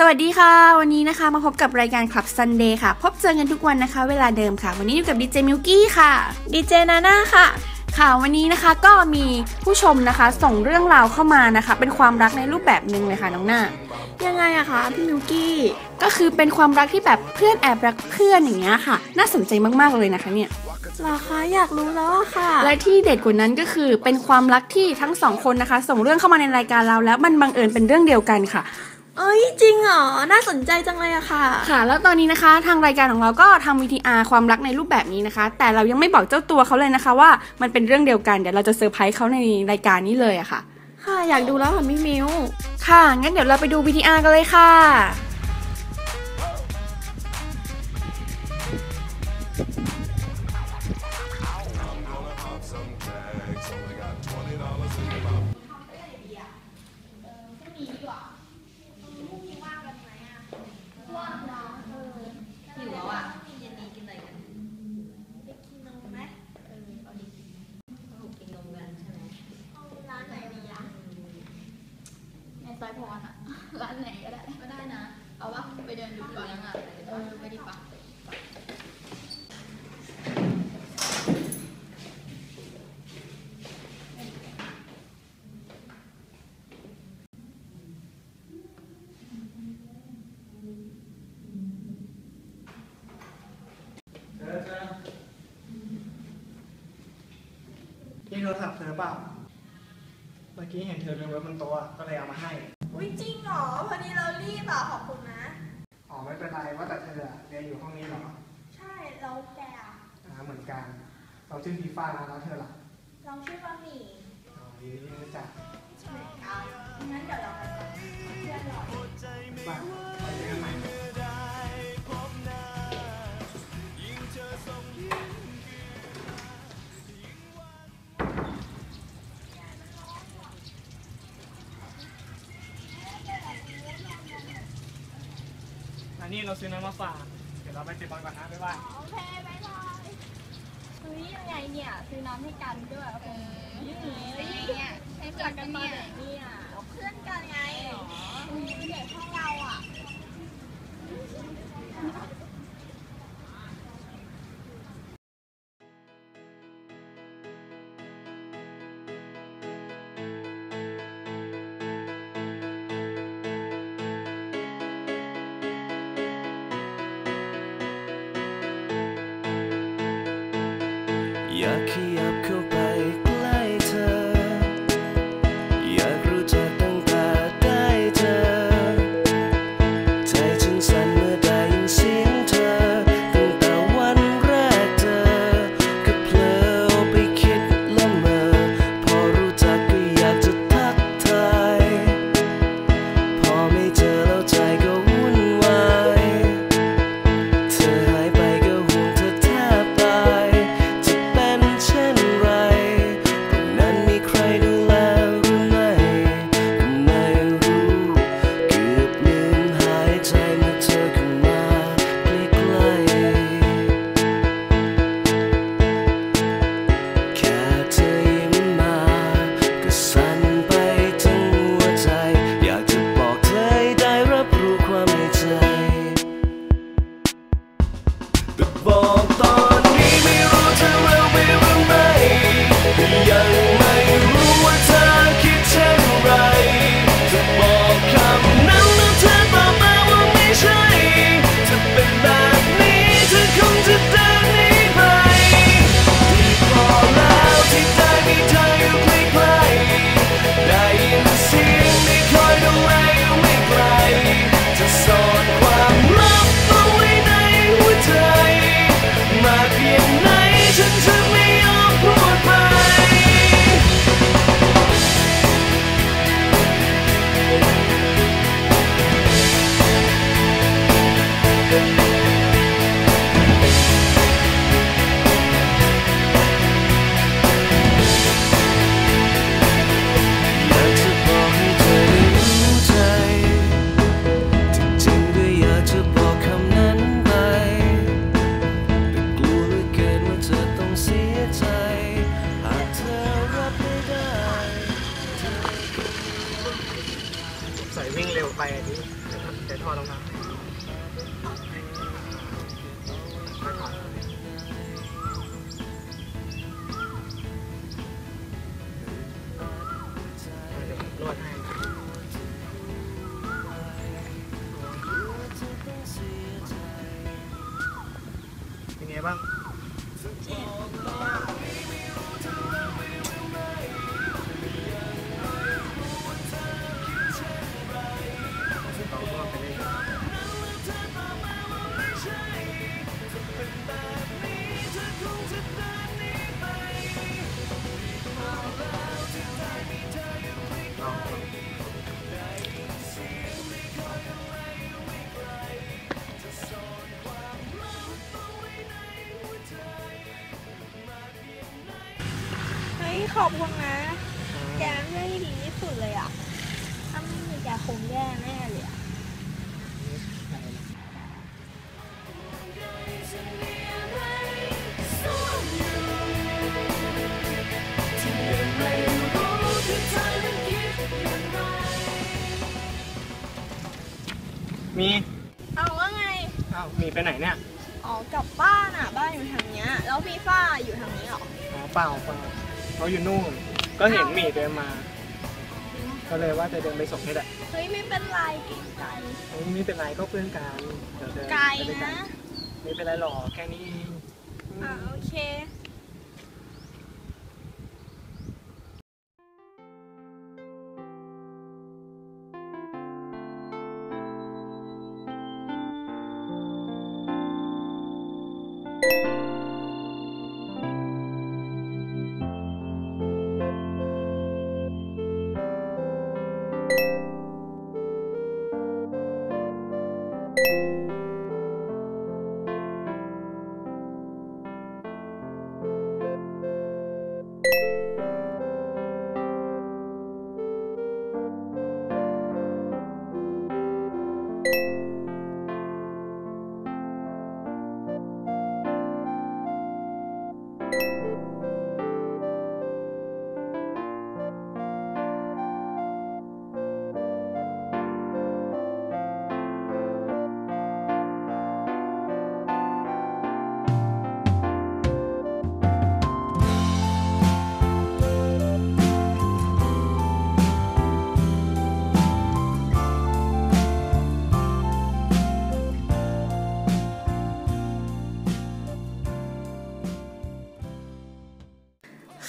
สวัสดีค่ะ วันนี้นะคะมาพบกับรายการ Club Sunday ค่ะ พบเจอกันทุกวันนะคะ เวลาเดิมค่ะ วันนี้อยู่กับดีเจมิวกี้ค่ะดีเจนาน่าค่ะ ค่ะวันนี้นะคะก็มีผู้ชมนะคะ ส่งเรื่องราวเข้ามานะคะ เป็นความรักในรูปแบบหนึ่งเลยค่ะน้องหน้า ยังไงอะคะพี่มิวกี้ก็คือเป็นความรักที่แบบเพื่อนแอบรักเพื่อนอย่างเงี้ยค่ะ น่าสนใจมากๆเลยนะคะเนี่ย เหรอคะอยากรู้แล้วอะค่ะ และที่เด็ดกว่านั้นก็คือเป็นความรักที่ทั้งสองคนนะคะ ส่งเรื่องเข้ามาในรายการเราแล้วมันบังเอิญเป็นเรื่องเดียวกันค่ะ เอ้ยจริงเหรอ น่าสนใจจังเลยอะค่ะ ค่ะ แล้วตอนนี้นะคะทางรายการของเราก็ทำ VTR ความรักในรูปแบบนี้นะคะ แต่เรายังไม่บอกเจ้าตัวเขาเลยนะคะ ว่ามันเป็นเรื่องเดียวกันเดี๋ยวเราจะเซอร์ไพรส์เขาในรายการนี้เลยอะค่ะ ค่ะ อยากดูแล้วค่ะพี่มิวค่ะ งั้นเดี๋ยวเราไปดู VTR กันเลยค่ะในซอยพรอะ ร้านไหนก็ได้ ก็ได้นะ เอาว่าไปเดินดูก่อนยังอะ เออ ไปดีปะ เธอเธอนี่โท รศัพท์เธอเปล่าเมื่อกี้เห็นเธอลืมไว้บนโต๊ะอะก็เลยเอามาให้ อุ้ยจริงเหรอพอดีเรารีบอะขอบคุณนะ อ๋อไม่เป็นไรว่าแต่เธออะเรียนอยู่ห้องนี้เหรอใช่เราแกอะอ่าเหมือนกัน เราชื่อฟีฟ้านะแล้วเธอล่ะเราชื่อบะหมี่อ๋อยินดีที่รู้จักใช่เอางั้นเดี๋ยวเราไปก่อนเพื่อนรออยู่ บ้างไปเจอกันใหม่ นนี้เราซื้อน้ำมาฝาก เดี๋ยวเราไปเตะบอลก่อนนะบ๊ายบาย โอเคบายบายเฮ้ยยังไงเนี่ยซื้อน้ำให้กันด้วยเออเนี่ยใช้เพื่อนกันเนี่ยเนี่ยเพื่อนกันไงเด็กห้อง เร ไปอันนี้เดี๋ยวทอดลงมา ขอบคุณนะแกเป็นเพื่อนที่ดีที่สุดเลยอะ ถ้าไม่มีแกคงแย่แน่เลยอะมี เอาว่าไง อ้าวมีไปไหนเนี่ย อ๋อกลับบ้านอะ บ้านอยู่ทางเนี้ย แล้วฟีฟ่าอยู่ทางนี้เหรอ อ๋อเปล่าเปล่า เขาอยู่นู่น ก็เห็นหมีเดินมา ก็เลยว่าจะเดินไปส่งให้แหละเฮ้ยไม่เป็นไรเก่งใจเอ้ยไม่เป็นไรก็เพื่อนกันเดี๋ยวเดินไกลปด้วยกันะ ไม่เป็นไรหรอกแค่นี้เอง อ่าโอเค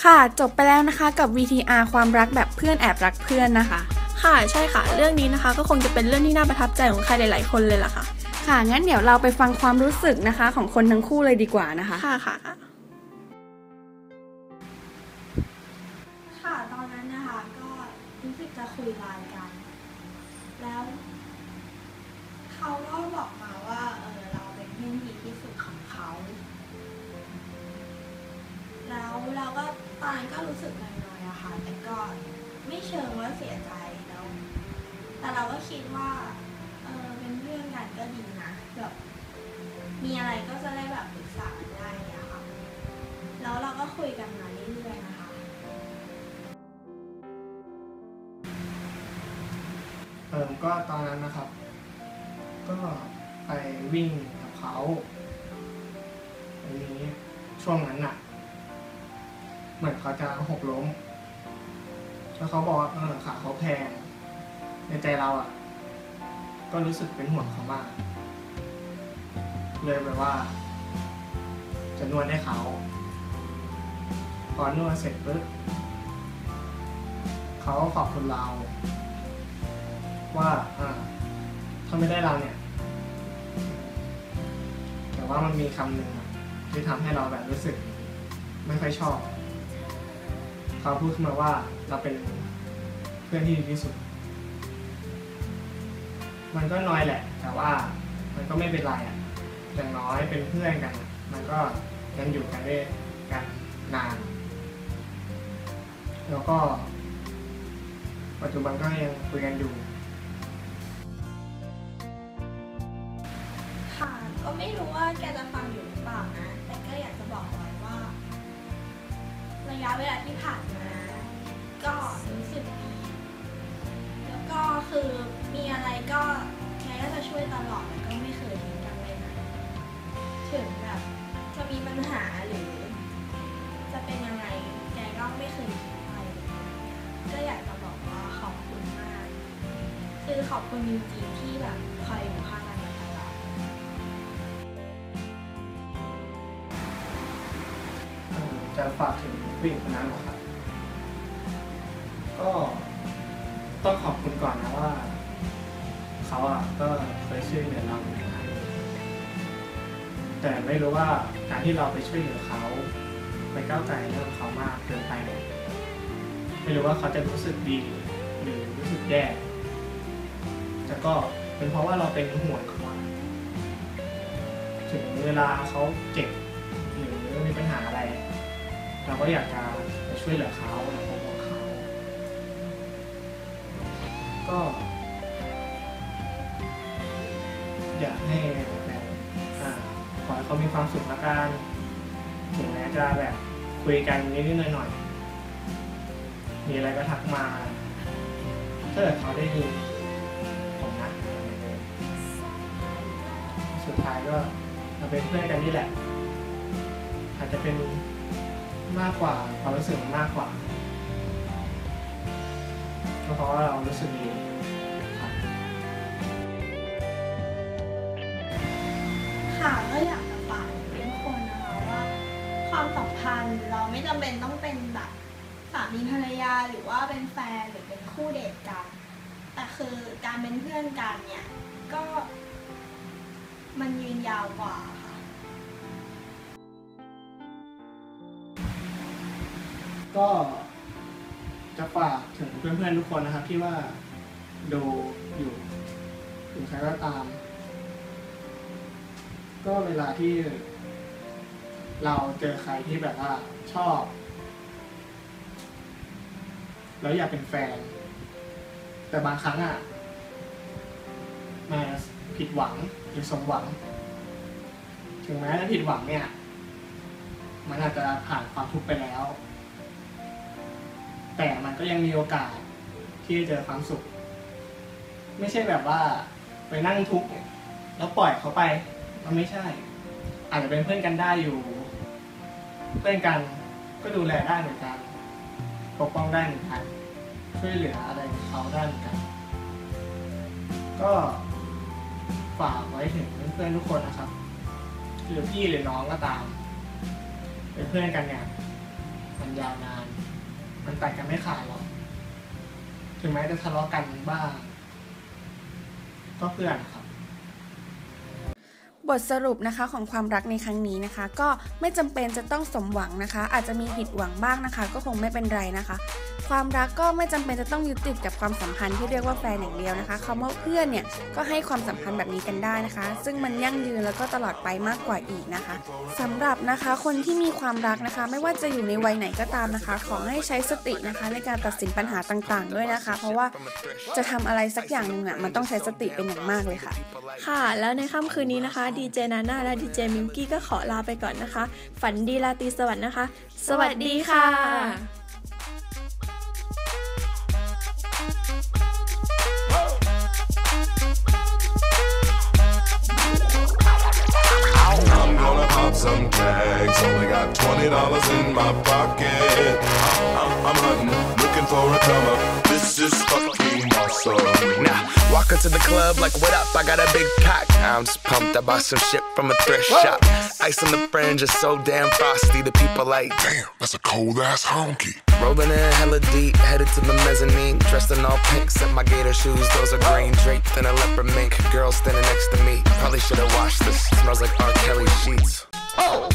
ค่ะ จบไปแล้วนะคะกับ VTR ความรักแบบเพื่อนแอบรักเพื่อนนะคะ ค่ะใช่ค่ะ เรื่องนี้นะคะก็คงจะเป็นเรื่องที่น่าประทับใจของใครหลาย ๆ คนเลยล่ะค่ะ ค่ะ งั้นเดี๋ยวเราไปฟังความรู้สึกนะคะ ของคนทั้งคู่เลยดีกว่านะคะ ค่ะค่ะ ค่ะตอนนั้นนะคะก็รู้สึกจะคุยไลน์กัน แล้วเขาก็บอกมาว่าเออเราเป็นเพื่อนที่ดีที่สุดของเขา แล้วเราก็ตอนนั้นก็รู้สึกน้อยๆอะค่ะ แต่ก็ไม่เชิงว่าเสียใจแล้ว แต่เราก็คิดว่าเออเป็นเพื่อนกันก็ดีนะแบบมีอะไรก็จะได้แบบปรึกษากันได้อะค่ะ แล้วเราก็คุยกันมาเรื่อยๆนะคะ เออก็ตอนนั้นนะครับ ก็ไปวิ่งกับเขาอันนี้ช่วงนั้นน่ะ เหมือนเขาจะหกล้ม แล้วเขาบอกว่าเออขาเขาแพง ในใจเราอะ ก็รู้สึกเป็นห่วงเขามาก เลยแบบว่า จะนวดให้เขา พอนวดเสร็จปุ๊บเขาก็ขอบคุณเรา ว่าอ่าถ้าไม่ได้เราเนี่ย แต่ว่ามันมีคำหนึ่งที่ทำให้เราแบบรู้สึก ไม่ค่อยชอบ เขาพูดขึ้นมาว่าเราเป็นเพื่อนที่ดีที่สุด มันก็น้อยแหละ แต่ว่ามันก็ไม่เป็นไรอะอย่างน้อยเป็นเพื่อนกัน มันก็ยังอยู่กันได้กันนาน แล้วก็ ปัจจุบันก็ยังคุยกันอยู่ค่ะก็ไม่รู้ว่าแกจะฟังอยู่หรือเปล่านะ ระยะเวลาที่ผ่านมา ก็รู้สึกดีแล้วก็คือมีอะไรก็แกก็จะช่วยตลอดแล้วก็ไม่เคยทิ้งกันเลยนะถึงแบบจะมีปัญหาหรือ จะเป็นยังไงแกก็ไม่เคยทิ้งไปก็อยากจะบอกว่าขอบคุณมาก คือขอบคุณจริงๆที่แบบ ผู้หญิงคนนั้นเหรอครับ ก็ต้องขอบคุณก่อนนะว่า เขาอะก็เคยช่วยเหลือเราเหมือนกันแต่ไม่รู้ว่าการที่เราไปช่วยเหลือเขา ไปก้าวไก่เรื่องเขามากเกินไปเนี่ยไม่รู้ว่าเขาจะรู้สึกดี หรือรู้สึกแย่แต่ก็เป็นเพราะว่าเราเป็นห่วงเขาถึงเวลาเขาเจ็บหรือมีปัญหาอะไร เราก็อยากจะไปช่วยเหลือเขาและปกป้องเขาก็ อยากให้แบบขอให้เขามีความสุขละกันถึงแม้จะแบบคุยกันนิดๆหน่อยๆมีอะไรก็ทักมาถ้าเกิดเขาได้ยินผมนะสุดท้ายก็เราเป็นเพื่อนกันนี่แหละ อาจจะเป็น มากกว่าความรู้สึกมากกว่าก็เพราะว่าเรารู้สึกดีค่ะก็อยากจะฝากทุกคนนะคะว่าความสัมพันธ์เราไม่จำเป็นต้องเป็นแบบสามีภรรยาหรือว่าเป็นแฟนหรือเป็นคู่เดทกัน แต่คือการเป็นเพื่อนกันเนี่ยก็มันยืนยาวกว่า ก็จะฝากถึงเพื่อนๆทุกคนนะครับ ที่ว่าดูอยู่ถึงใครก็ตาม ก็เวลาที่เราเจอใครที่แบบว่าชอบ แล้วอยากเป็นแฟน แต่บางครั้งอะมาผิดหวังหรือสมหวัง ถึงแม้จะผิดหวังเนี่ย มันอาจจะผ่านความทุกข์ไปแล้ว แต่มันก็ยังมีโอกาสที่จะเจอความสุข ไม่ใช่แบบว่าไปนั่งทุกข์แล้วปล่อยเขาไป มันไม่ใช่ อาจจะเป็นเพื่อนกันได้อยู่ เพื่อนกันก็ดูแลได้เหมือนกันปกป้องได้เหมือนกันช่วยเหลืออะไรเขาได้เหมือนกัน ก็ฝากไว้ถึงเพื่อนทุกคนนะครับ หรือพี่หรือน้องก็ตาม เป็นเพื่อนกันเนี่ยมันยาวนาน มันตัดกันไม่ขาดหรอก ถึงแม้จะทะเลาะกันบ้าง ก็เพื่อนครับ บทสรุปนะคะของความรักในครั้งนี้นะคะ ก็ไม่จำเป็นจะต้องสมหวังนะคะ อาจจะมีผิดหวังบ้างนะคะ ก็คงไม่เป็นไรนะคะ ความรักก็ไม่จำเป็นจะต้องยึดติดกับความสัมพันธ์ที่เรียกว่าแฟนอย่างเดียวนะคะคำว่าเพื่อนเนี่ยก็ให้ความสัมพันธ์แบบนี้กันได้นะคะ ซึ่งมันยั่งยืนแล้วก็ตลอดไปมากกว่าอีกนะคะสำหรับนะคะคนที่มีความรักนะคะ ไม่ว่าจะอยู่ในวัยไหนก็ตามนะคะ ขอให้ใช้สตินะคะในการตัดสินปัญหาต่างๆ ด้วยนะคะ เพราะว่าจะทำอะไรสักอย่างหนึ่งอะมันต้องใช้สติเป็นอย่างมากเลยค่ะ ค่ะ แล้วในค่ำคืนนี้นะคะดีเจนาน่าและดีเจมิงกี้ก็ขอลาไปก่อนนะคะ ฝันดีราตรีสวัสดิ์นะคะ สวัสดีค่ะ some tags. Only got twenty dollars in my pocket. I'm, I'm hunting, looking for a come up. This is fucking awesome. Now, walk into the club like, what up? I got a big cock. I'm just pumped. I bought some shit from a thrift shop. Ice on the fringe is so damn frosty. The people like, Damn, that's a cold ass honky. rolling in hella deep, headed to the mezzanine. Dressed in all pink, set my gator shoes. Those are green draped in a leopard mink. Girl standing next to me. Probably should have washed this. Smells like R. Kelly sheets. Oh!